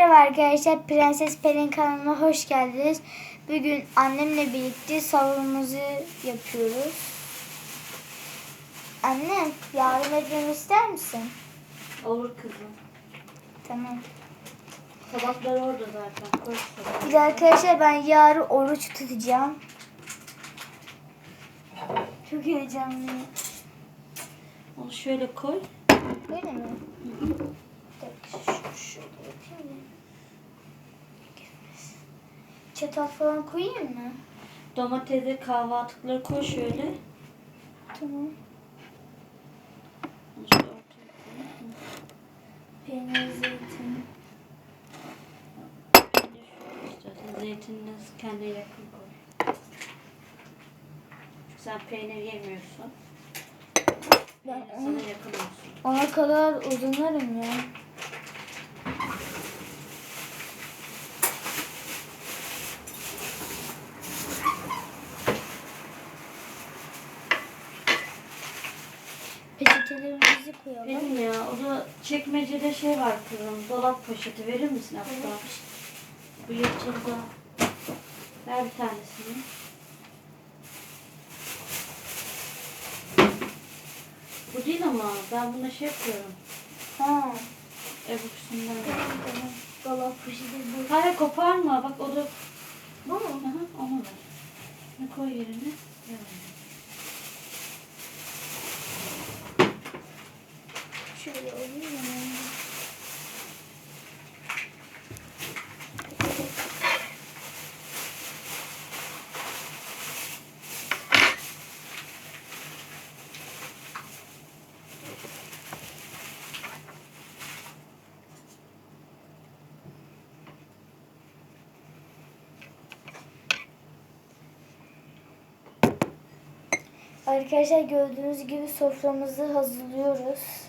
Merhaba arkadaşlar, Prenses Pelin kanalıma hoş geldiniz. Bugün annemle birlikte savunumuzu yapıyoruz. Anne, yardım etmemi ister misin? Olur kızım. Tamam. Tabaklar orada zaten. Koy Bir de arkadaşlar ben yarın oruç tutacağım. Çok heyecanlıyım. Onu şöyle koy. Öyle mi? Dakika, şu- şöyle yapayım mı? Çatal falan koyayım mı? Domatesi, kahvaltılıkları koy şöyle. Tamam. Peynir, zeytin. Zeytinini kendine yakın koy. Çünkü sen peynir yemiyorsun. Ben Peynir sana yakın olsun. ona kadar uzanırım ya. Peçetelerimizi koyalım. Benim ya, o da çekmecede şey var kızım. Dolap poşeti verir misin hatta? Bu yırtıldı. Ver bir tanesini. Bu değil ama ben buna şey yapıyorum. Ha. Ebru'sundan. Tamam. Dolap poşeti bu. Hayır koparma bak o da Bu mu? Aha, onu ver. Ne koy yerine? Ver onu. Şöyle alayım mı? Arkadaşlar gördüğünüz gibi soframızı hazırlıyoruz.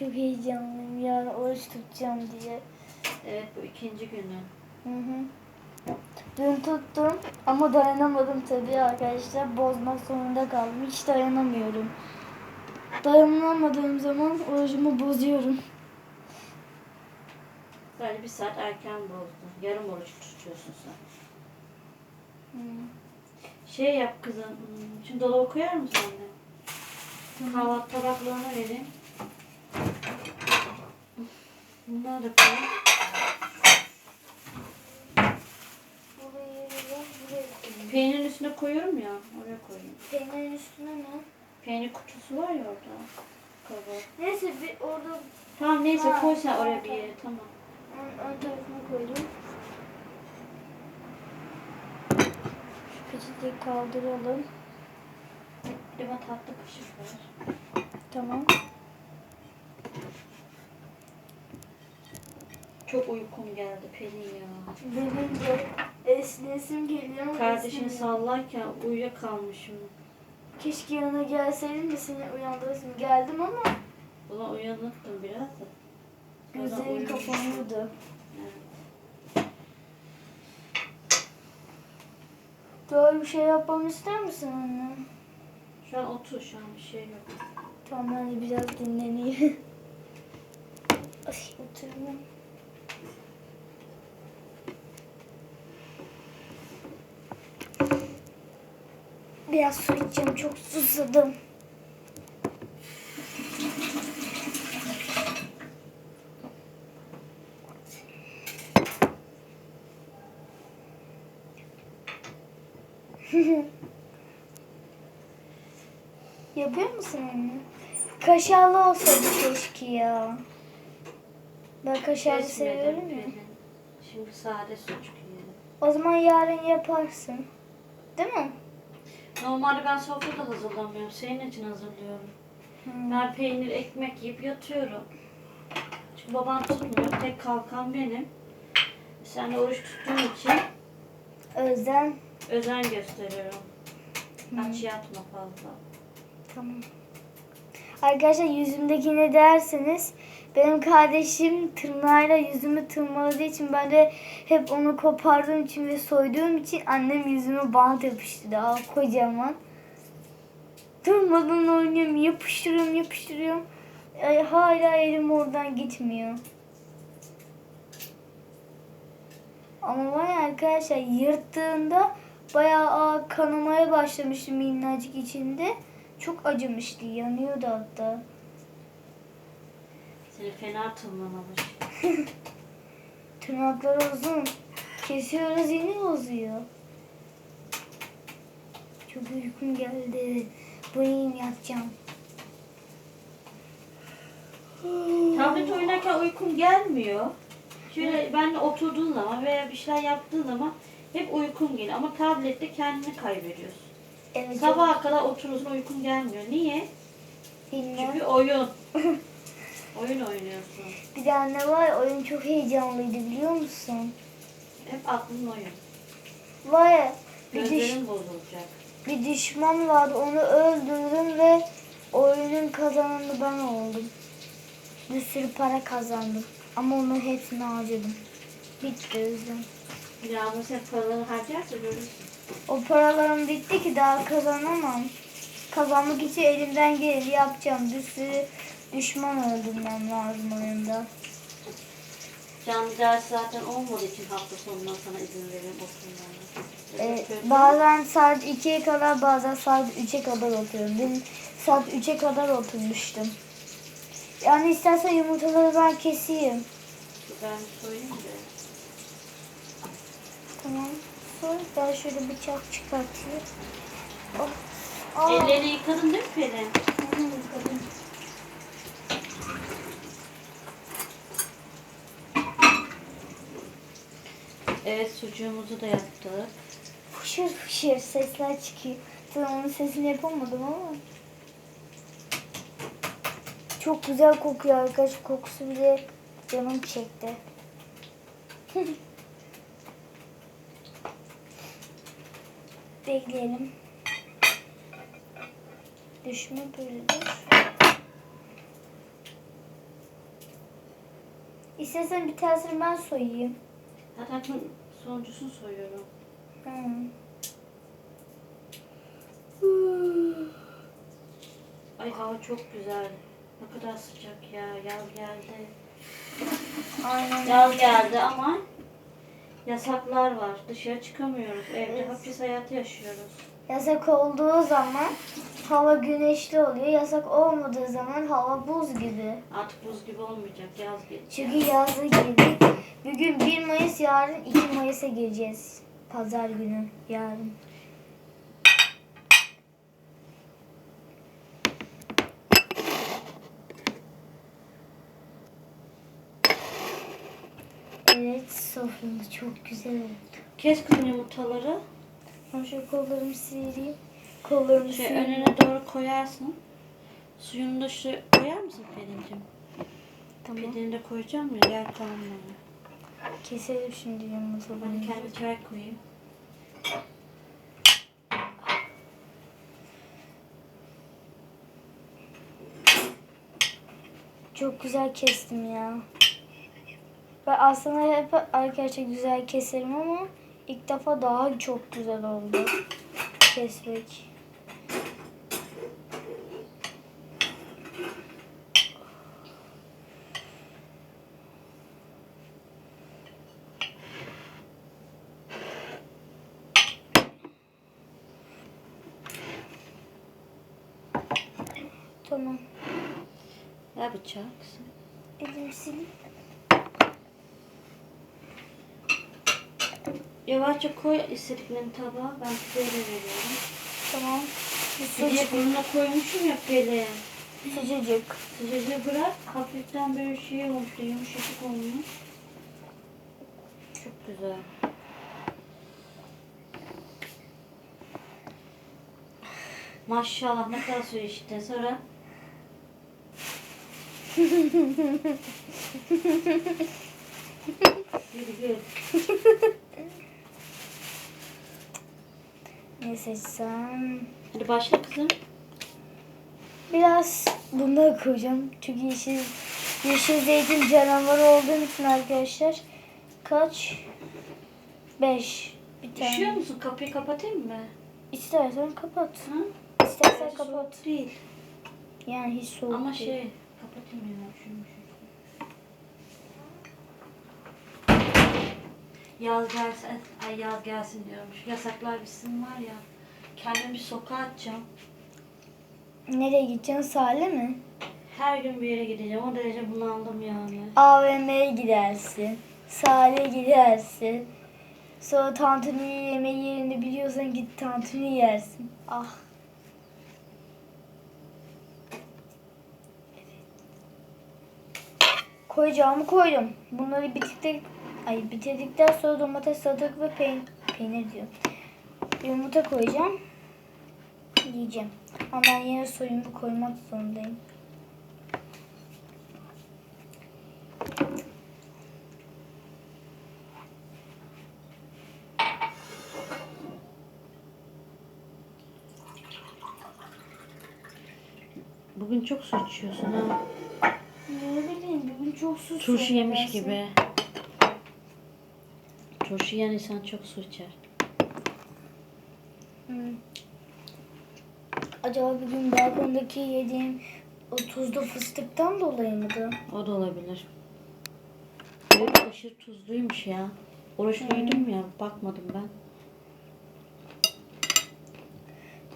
Çok heyecanlıyım yarın oruç tutacağım diye. Evet bu ikinci günü. Hı hı. Dün tuttum ama dayanamadım tabii arkadaşlar. Bozmak zorunda kaldım. Hiç dayanamıyorum. Dayanamadığım zaman orucumu bozuyorum. Sadece bir saat erken bozdun. Yarım oruç tutuyorsun sen. Hı. Şey yap kızım. hmm, Şimdi dolaba koyar mısın anne? Kahvaltı tabaklarını vereyim. Bunları da koy. Buraya buraya buraya koyayım. Peynirin üstüne koyuyorum ya. Oraya koyayım. Peynirin üstüne ne? Peynir kutusu var ya orada. Kaba. Neyse bir orada Tamam neyse Ha, koy sen oraya bir yere tamam. ön, ön tarafına koydum. Şu peçeteyi kaldıralım. Bir de tatlı kaşık ver. Tamam. Çok uykum geldi Pelin ya. Benim de esnesim geliyor ama Kardeşini esnemiyorum. sallarken uyuyakalmışım. Keşke yanına gelseydim de seni uyandırırsın. Geldim ama Ulan uyanıktım biraz da. Sonra gözlerim uyumuşum. kapanıyordu. Doğru bir şey yapmamı ister misin anne? Şu an otur şu an bir şey yok. Tamam ben de biraz dinleneyim. Ay oturayım. Biraz su içeceğim. Çok susadım. Yapıyor musun anne? Kaşarlı olsaydı keşke ya. Ben kaşarlı seviyorum ya. Şimdi sade sucuk yiyelim. O zaman yarın yaparsın. Değil mi? Normalde ben sofrada hazırlamıyorum. Senin için hazırlıyorum. Hmm. Ben peynir, ekmek yiyip yatıyorum. Çünkü baban tutmuyor. Tek kalkan benim. Sen de oruç tuttuğun için Özlem. özen gösteriyorum. Hmm. Aç yatma fazla. Tamam. Arkadaşlar yüzümdeki ne derseniz benim kardeşim tırnağıyla yüzümü tırmaladığı için ben de hep onu kopardığım için ve soyduğum için annem yüzüme bant yapıştırdı. Aa, kocaman. Durmadan oynuyorum. Yapıştırıyorum yapıştırıyorum. Ay, hala elim oradan gitmiyor. Ama var ya arkadaşlar yırttığında bayağı kanamaya başlamıştı minnacık içinde. Çok acımıştı. Yanıyordu hatta. Seni fena tırmalamış. Tırnakları uzun. Kesiyoruz yine uzuyor. Çok uykum geldi. Bayım yatacağım. Tablet oynarken uykun gelmiyor. Şöyle ben de oturduğun zaman veya bir şeyler yaptığın zaman hep uykun geliyor. Ama tablette kendini kaybediyorsun. Evet, Sabaha kadar oturursun uykun gelmiyor. Niye? bilmem. Çünkü oyun. oyun oynuyorsun. Bir de anne var oyun çok heyecanlıydı biliyor musun? Hep aklın oyun. Var ya bir, düş, Gözlerin bozulacak. bir düşman vardı onu öldürdüm ve oyunun kazananı ben oldum. Bir sürü para kazandım. Ama onun hepsini harcadım. Bitti yüzden. Ya ama sen paraları harcarsa görürsün. O paralarım bitti ki daha kazanamam. Kazanmak için elimden geleni yapacağım. Bir sürü düşman öldürmem lazım oyunda. Canlı ders zaten olmadığı için hafta sonundan sana izin veriyorum okullarına. Ee, bazen saat 2'ye kadar bazen saat 3'e kadar oturuyorum. Dün saat 3'e kadar oturmuştum. Yani istersen yumurtaları ben keseyim. Ben söyleyeyim de. Tamam. Sonra ben şöyle bıçak çıkartayım. Oh. Aa. Ellerini yıkadın değil mi Pelin? Hı, yıkadım. Evet sucuğumuzu da yaptık. Fışır fışır sesler çıkıyor. Tabii onun sesini yapamadım ama. Çok güzel kokuyor arkadaş. Kokusu bile canım çekti. Bekleyelim. Düşme böyledir. İstersen bir tanesini ben soyayım. Zaten sonuncusunu soyuyorum. Hmm. Ay hava çok güzel. Ne kadar sıcak ya. Yaz geldi. Aynen. Yaz geldi ama yasaklar var. Dışarı çıkamıyoruz. Evde Evet. hapis hayatı yaşıyoruz. Yasak olduğu zaman hava güneşli oluyor. Yasak olmadığı zaman hava buz gibi. Artık buz gibi olmayacak. Yaz gelecek. Çünkü yazı girdik. Bugün 1 Mayıs, yarın 2 Mayıs'a gireceğiz. Pazar günü yarın. Evet, soframız çok güzel oldu. Kes kızım yumurtaları. Ben şöyle kollarımı sıyırayım. Şey sıyırayım. önüne doğru koyarsın. Suyunu da şu koyar mısın Pelin'cim? Tamam. Pideğini de koyacağım ya yer kalmadı. Keselim şimdi Ben yumurtalarını. kendi çay koyayım. Çok güzel kestim ya. Ben aslında hep arkadaşlar güzel keserim ama ilk defa daha çok güzel oldu kesmek. Tamam. Ver bıçağı. Elimi sileyim. Yavaşça koy istediklerini tabağa. Ben pideyle veriyorum. Tamam. Pideye Sıcacık. fırına koymuşum ya Pelin. Sıcacık. Sıcacığı bırak. Hafiften böyle şey olmuş. Yumuşacık olmuş. Çok güzel. Maşallah ne kadar suyu içtin sonra. Ne seçsem? Hadi başla kızım. Biraz bundan koyacağım. Çünkü yeşil, yeşil zeytin canavarı olduğum için arkadaşlar. Kaç? Beş. Bir tane. Üşüyor musun? Kapıyı kapatayım mı? İstersen kapat. Ha? İstersen kapat. Değil. Yani hiç soğuk Ama değil. şey Kapatayım şunu. şunu. Yaz gelsin, ay yaz gelsin diyormuş. Yasaklar bitsin var ya. Kendimi bir sokağa atacağım. Nereye gideceksin? Sahile mi? Her gün bir yere gideceğim. O derece bunaldım yani. AVM'ye gidersin. Sahile gidersin. Sonra tantuni yeme yerini biliyorsan git tantuni yersin. Ah. Koyacağımı koydum. Bunları bitirdik, ay bitirdikten sonra domates, salatalık ve peyn peynir diyorum. Yumurta koyacağım. Yiyeceğim. Ama ben yine soyumu koymak zorundayım. Bugün çok su içiyorsun ha. Bileyim bugün çok sus. Turşu yemiş gibi. Turşu yiyen insan çok su içer. Hmm. Acaba bugün balkondaki yediğim o tuzlu fıstıktan dolayı mıydı? O da olabilir. Böyle aşırı tuzluymuş ya. Oruçluydum ya. Bakmadım ben.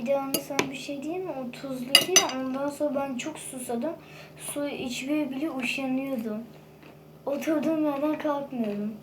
Bir de anne sana bir şey diyeyim mi? O tuzluydu ya ondan sonra ben çok susadım. Su içmeye bile üşeniyordum. Oturduğum yerden kalkmıyordum.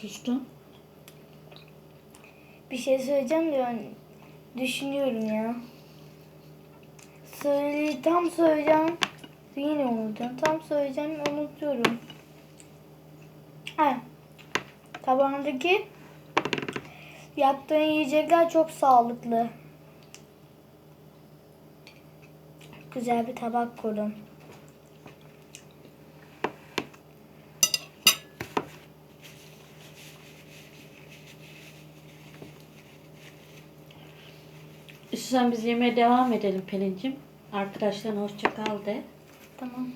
Sustum. Bir şey söyleyeceğim de ben düşünüyorum ya. Söyle, tam söyleyeceğim. Yine unutuyorum. Tam söyleyeceğim unutuyorum. Ha. Tabağındaki yaptığın yiyecekler çok sağlıklı. Güzel bir tabak kurdum. İstersen biz yemeğe devam edelim Pelin'cim. Arkadaşlarına hoşça kal de. Tamam.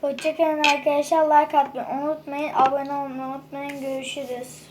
Hoşçakalın arkadaşlar. Like atmayı unutmayın. Abone olmayı unutmayın. Görüşürüz.